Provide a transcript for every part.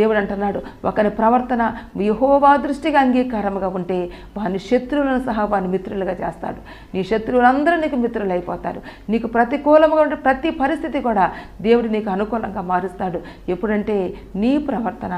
దేవుడు అంటున్నాడు ఒకని ప్రవర్తన యహోవా దృష్టిగా అంగీకారంగా ఉంటే వాని శత్రువులను సహా వాని మిత్రులుగా చేస్తాడు. నీ శత్రువులందరూ నీకు మిత్రులు అయిపోతారు నీకు ప్రతికూలంగా ఉండే ప్రతి పరిస్థితి కూడా దేవుడు నీకు అనుకూలంగా మారుస్తాడు. ఎప్పుడంటే నీ ప్రవర్తన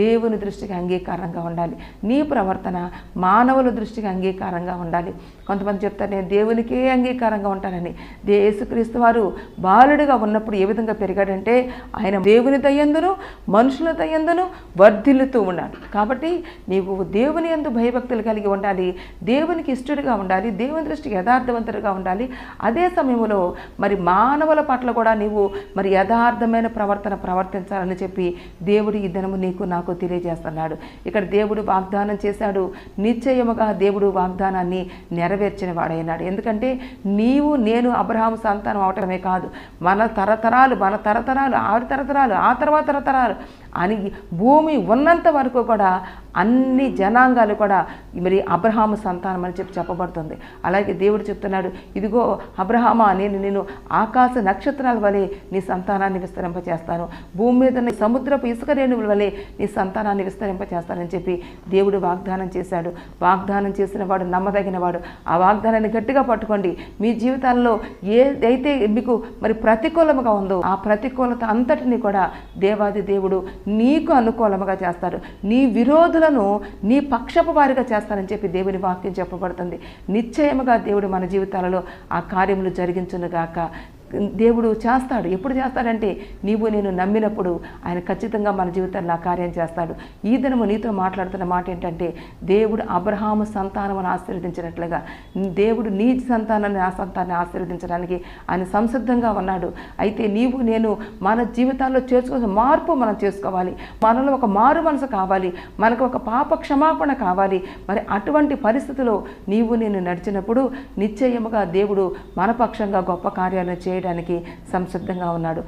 దేవుని దృష్టికి అంగీకారంగా ఉండాలి. నీ ప్రవర్తన మానవుల దృష్టికి అంగీకారంగా ఉండాలి. కొంతమంది చెప్తారు నేను దేవునికే అంగీకారంగా ఉంటానని. దే యేసుక్రీస్తు వారు బాలుడిగా ఉన్నప్పుడు ఏ విధంగా పెరిగాడంటే ఆయన దేవుని దయ్యందును మనుషుల దయ్యందు దయ్యందును వర్ధిల్లుతూ ఉన్నాడు కాబట్టి నీవు దేవుని ఎందు భయభక్తులు కలిగి ఉండాలి దేవునికి ఇష్టడిగా ఉండాలి దేవుని దృష్టికి యథార్థవంతుడిగా ఉండాలి. అదే సమయంలో మరి మానవుల పట్ల కూడా నీవు మరి యథార్థమైన ప్రవర్తన ప్రవర్తించాలని చెప్పి దేవుడు ఈ దినము నీకు నాకు తెలియజేస్తున్నాడు. ఇక్కడ దేవుడు వాగ్దానం చేశాడు. నిశ్చయముగా దేవుడు వాగ్దానాన్ని నెరవేర్చిన వాడైనాడు. ఎందుకంటే నీవు నేను అబ్రహాం సంతానం అవటమే కాదు. మన తరతరాలు మన తరతరాలు ఆరు తరతరాలు ఆ తర్వాత తరతరాలు అని భూమి ఉన్నంత వరకు కూడా అన్ని జనాంగాలు కూడా మరి అబ్రహాము సంతానం అని చెప్పి చెప్పబడుతుంది. అలాగే దేవుడు చెప్తున్నాడు ఇదిగో అబ్రహామా నేను నేను ఆకాశ నక్షత్రాల వలె నీ సంతానాన్ని విస్తరింపచేస్తాను. భూమి మీద నీ సముద్రపు ఇసుక రేణువుల వలె నీ సంతానాన్ని విస్తరింపచేస్తానని చెప్పి దేవుడు వాగ్దానం చేశాడు. వాగ్దానం చేసిన వాడు నమ్మదగిన వాడు. ఆ వాగ్దానాన్ని గట్టిగా పట్టుకోండి. మీ జీవితాల్లో ఏదైతే మీకు మరి ప్రతికూలముగా ఉందో ఆ ప్రతికూలత అంతటిని కూడా దేవాది దేవుడు నీకు అనుకూలముగా చేస్తాడు. నీ శత్రువులను నీ పక్షపు వారిగా చేస్తానని చెప్పి దేవుని వాక్యం చెప్పబడుతుంది. నిశ్చయముగా దేవుడు మన జీవితాలలో ఆ కార్యములు జరిగించునుగాక. దేవుడు చేస్తాడు. ఎప్పుడు చేస్తాడంటే నీవు నేను నమ్మినప్పుడు ఆయన ఖచ్చితంగా మన జీవితంలో ఆ కార్యం చేస్తాడు. ఈ దినము నీతో మాట్లాడుతున్న మాట ఏంటంటే దేవుడు అబ్రహాము సంతానమును ఆశీర్వదించినట్లుగా దేవుడు నీ సంతానాన్ని ఆ సంతానాన్ని ఆశీర్వదించడానికి ఆయన సంసిద్ధంగా ఉన్నాడు. అయితే నీవు నేను మన జీవితాల్లో చేసుకోవాల్సిన మార్పు మనం చేసుకోవాలి. మనలో ఒక మారు మనసు కావాలి. మనకు ఒక పాప క్షమాపణ కావాలి. మరి అటువంటి పరిస్థితిలో నీవు నేను నడిచినప్పుడు నిశ్చయముగా దేవుడు మన పక్షంగా గొప్ప కార్యాలను చేయడానికి సంసిద్ధంగా ఉన్నాడు.